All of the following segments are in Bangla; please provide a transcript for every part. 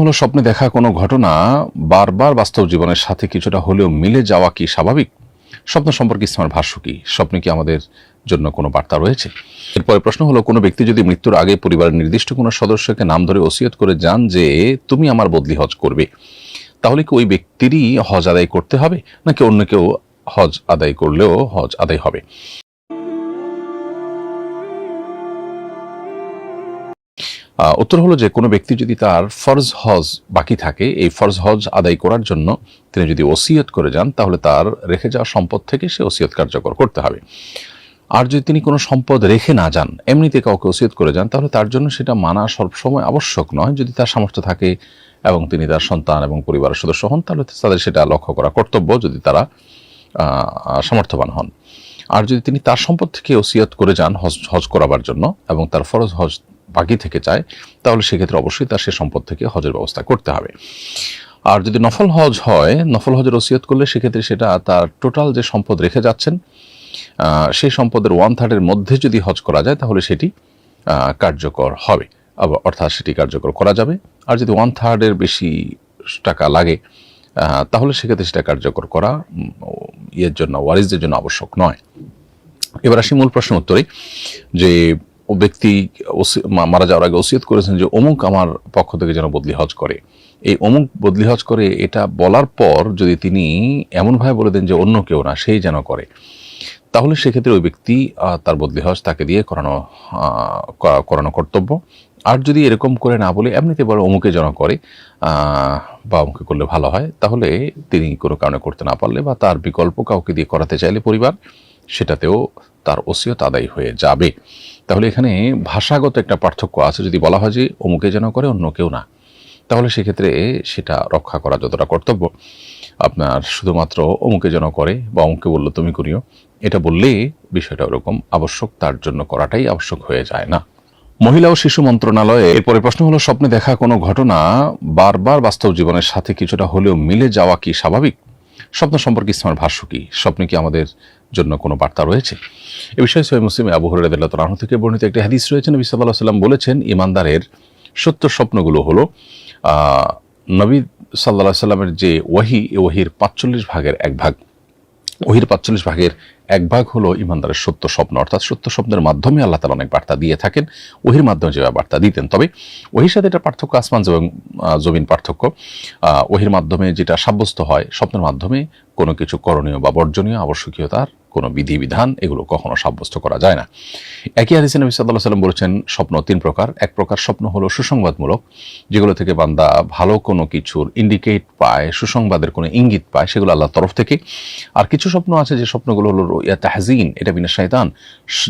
হলো স্বপ্নে দেখা কোনো ঘটনা বারবার বাস্তব জীবনের সাথে কিছুটা হলেও মিলে যাওয়া কি স্বাভাবিক? স্বপ্ন সম্পর্কে ইসলামের ভাষ্য কি? স্বপ্নে কি আমাদের জন্য কোনো বার্তা রয়েছে? এরপরে প্রশ্ন হলো, কোনো ব্যক্তি যদি মৃত্যুর আগে পরিবারের নির্দিষ্ট কোনো সদস্যকে নাম ধরে ওসিয়ত করে যান যে, তুমি আমার বদলি হজ করবে, তাহলে কি ওই ব্যক্তিরই হজ আদায় করতে হবে? নাকি অন্য কেউ হজ আদায় করলেও হজ আদায় হবে? উত্তর হলো যে কোনো ব্যক্তি যদি তার ফরজ হজ বাকি থাকে, এই ফরজ হজ আদায় করার জন্য তিনি যদি ওসিয়ত করে যান, তাহলে তার রেখে যাওয়া সম্পদ থেকে সে ওসিয়ত কার্যকর করতে হবে। আর যদি তিনি কোনো সম্পদ রেখে না যান, এমনিতে কাউকে ওসিয়ত করে যান, তাহলে তার জন্য সেটা মানা সবসময় আবশ্যক নয়। যদি তার সামর্থ্য থাকে এবং তিনি তার সন্তান এবং পরিবারের সদস্য হন, তাহলে তাদের সেটা লক্ষ্য করা কর্তব্য যদি তারা সামর্থ্যবান হন। আর যদি তিনি তার সম্পদ থেকে ওসিয়ত করে যান হজ হজ করাবার জন্য এবং তার ফরজ হজ বাকি থেকে চায়, তাহলে সেক্ষেত্রে অবশ্যই তার সে সম্পদ থেকে হজের ব্যবস্থা করতে হবে। আর যদি নফল হজ হয়, নফল হজের ওসিয়ত করলে সেক্ষেত্রে সেটা তার টোটাল যে সম্পদ রেখে যাচ্ছেন সেই সম্পদের ওয়ান থার্ডের মধ্যে যদি হজ করা যায়, তাহলে সেটি কার্যকর হবে। আবার অর্থাৎ সেটি কার্যকর করা যাবে। আর যদি ওয়ান থার্ডের বেশি টাকা লাগে তাহলে সেক্ষেত্রে সেটা কার্যকর করা ইয়ের জন্য, ওয়ারিসদের জন্য আবশ্যক নয়। এবার আসি মূল প্রশ্ন উত্তরে, যে ও ব্যক্তি মারা যাওয়ার আগে ওসিয়ত করেছেন যে অমুক আমার পক্ষ থেকে যেন বদলি হজ করে। এই অমুক বদলি হজ করে এটা বলার পর যদি তিনি এমনভাবে বলে দেন যে অন্য কেউ না, সেই যেন করে, তাহলে সেক্ষেত্রে ওই ব্যক্তি তার বদলি হজ তাকে দিয়ে করানো করানো কর্তব্য। আর যদি এরকম করে না বলে, এমনিতে বলে অমুকে যেন করে বা অমুকে করলে ভালো হয়, তাহলে তিনি কোনো কারণে করতে না পারলে বা তার বিকল্প কাউকে দিয়ে করাতে চাইলে পরিবার, সেটাতেও তার ওসিয়ত আদায় হয়ে যাবে। তাহলে এখানে ভাষাগত একটা পার্থক্য আছে, যদি বলা হয় যে অমুকে যেন করে অন্য কেউ না। তাহলে সেক্ষেত্রে সেটা রক্ষা করা যতটা কর্তব্য। আপনার শুধুমাত্র অমুকে যেন করে বা অমুকে বলল তুমি করিও, এটা বললে বিষয়টা ওরকম আবশ্যক, তার জন্য করাটাই আবশ্যক হয়ে যায় না। মহিলা ও শিশু মন্ত্রণালয়ে এরপরে প্রশ্ন হলো, স্বপ্নে দেখা কোনো ঘটনা বারবার বাস্তব জীবনের সাথে কিছুটা হলেও মিলে যাওয়া কি স্বাভাবিক? স্বপ্ন সম্পর্কে ইসলামের ভাষ্য কি? স্বপ্নে কি আমাদের জন্য কোনো বার্তা রয়েছে? এ বিষয়ে সৈয় মুসলিম আবু হরিদুল্লাহ তালাহ থেকে বর্ণিত একটি হাদিস রয়েছে। নবী সাল্লাহ সাল্লাম বলেছেন, ইমানদারের সত্য স্বপ্নগুলো হলো নবী সাল্লাহ সাল্লামের যে ওয়াহি, এ ওয়াহির পাঁচচল্লিশ ভাগের এক ভাগ ওহির পাঁচচল্লিশ ভাগের এক ভাগ হল ইমানদারের সত্য স্বপ্ন। অর্থাৎ সত্য স্বপ্নের মাধ্যমে আল্লাহ তালা অনেক বার্তা দিয়ে থাকেন। ওহির মাধ্যমে যেভাবে বার্তা দিতেন। তবে ওহির সাথে এটা পার্থক্য আসমান এবং জমিন পার্থক্য। ওহির মাধ্যমে যেটা সাব্যস্ত হয়, স্বপ্নের মাধ্যমে কোনো কিছু করণীয় বা বর্জনীয় আবশ্যকীয়তার কোনো বিধিবিধান এগুলো কখনো সাব্যস্ত করা যায় না। একই হাদিসে নবী সাল্লাহ সাল্লাম বলেছেন, স্বপ্ন তিন প্রকার। এক প্রকার স্বপ্ন হলো সুসংবাদমূলক, যেগুলো থেকে বান্দা ভালো কোনো কিছুর ইন্ডিকেট পায়, সুসংবাদের কোনো ইঙ্গিত পায়, সেগুলো আল্লাহর তরফ থেকে। আর কিছু স্বপ্ন আছে যে স্বপ্নগুলো হলো ইয়া তাহজিন, এটা বিনা শয়তান।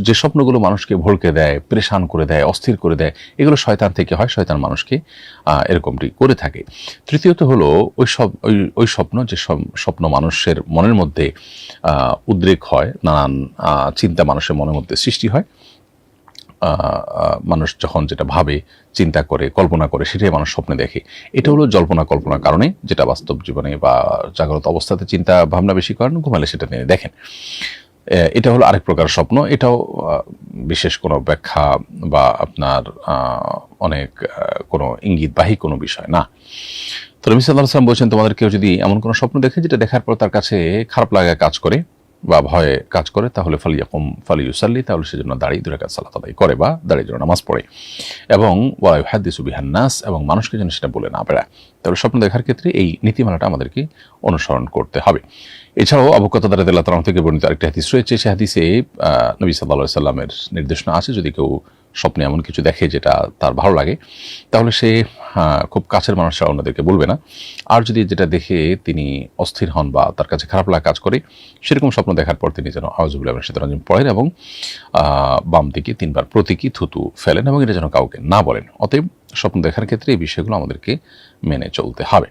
যে স্বপ্নগুলো মানুষকে ভড়কে দেয়, পরেশান করে দেয়, অস্থির করে দেয়, এগুলো শয়তান থেকে হয়, শয়তান মানুষকে এরকমটি করে থাকে। তৃতীয়ত হলো ওই সব, ওই ওই স্বপ্ন যে স্বপ্ন মানুষের মনের মধ্যে উদ্রেক হয়, নানান চিন্তা মানুষের মনের মধ্যে সৃষ্টি হয়। মানুষ যখন যেটা ভাবে, চিন্তা করে, কল্পনা করে, সেটাই মানুষ স্বপ্নে দেখে। এটা হলো জল্পনা, কল্পনার কারণে যেটা বাস্তব জীবনে বা জাগ্রত অবস্থাতে চিন্তা ভাবনা বেশি করেন, ঘুমালে সেটা নিয়ে দেখেন। এটা হলো আরেক প্রকার স্বপ্ন। এটাও বিশেষ কোনো ব্যাখ্যা বা আপনার অনেক কোনো ইঙ্গিতবাহী কোনো বিষয় না। তো রবি সাল্লাহ সাল্লাম বলছেন, তোমাদের কেউ যদি এমন কোনো স্বপ্ন দেখে, যেটা দেখার পর তার কাছে খারাপ লাগা কাজ করে বা ভয়ে কাজ করে, তাহলে ফালিয়াকুম ফালি ইউসাল্লি, তাহলে সেজন্য দাঁড়িয়ে দূরে কাজ সালাত আদায় করে বা দাঁড়িয়ে জন্য নামাজ পড়ে। এবং ওয়াই হাদিসু বিহান্নাস এবং মানুষকে যেন সেটা বলে না বেড়ায়। তাহলে স্বপ্ন দেখার ক্ষেত্রে এই নীতিমালাটা আমাদেরকে অনুসরণ করতে হবে। এছাড়াও আবুকতা দারাদিল্লাহ তালাম থেকে বর্ণিত আরেকটি হাদিস রয়েছে। সে হাদিসে নবী সাল্লাহ সাল্লামের নির্দেশনা আছে, যদি কেউ স্বপ্নে এমন কিছু দেখে যেটা তার ভালো লাগে, তাহলে সে খুব কাছের মানুষরা অন্যদেরকে বলবে না। আর যদি যেটা দেখে তিনি অস্থির হন বা তার কাছে খারাপ লাগা কাজ করে, সেরকম স্বপ্ন দেখার পর তিনি যেন আওয়াজুবুল্লাহ সেতরঞ্জন পড়েন এবং বাম দিকে তিনবার প্রতীকী থুতু ফেলেন এবং এটা যেন কাউকে না বলেন। অতএব স্বপ্ন দেখার ক্ষেত্রে এই বিষয়গুলো আমাদেরকে মেনে চলতে হবে।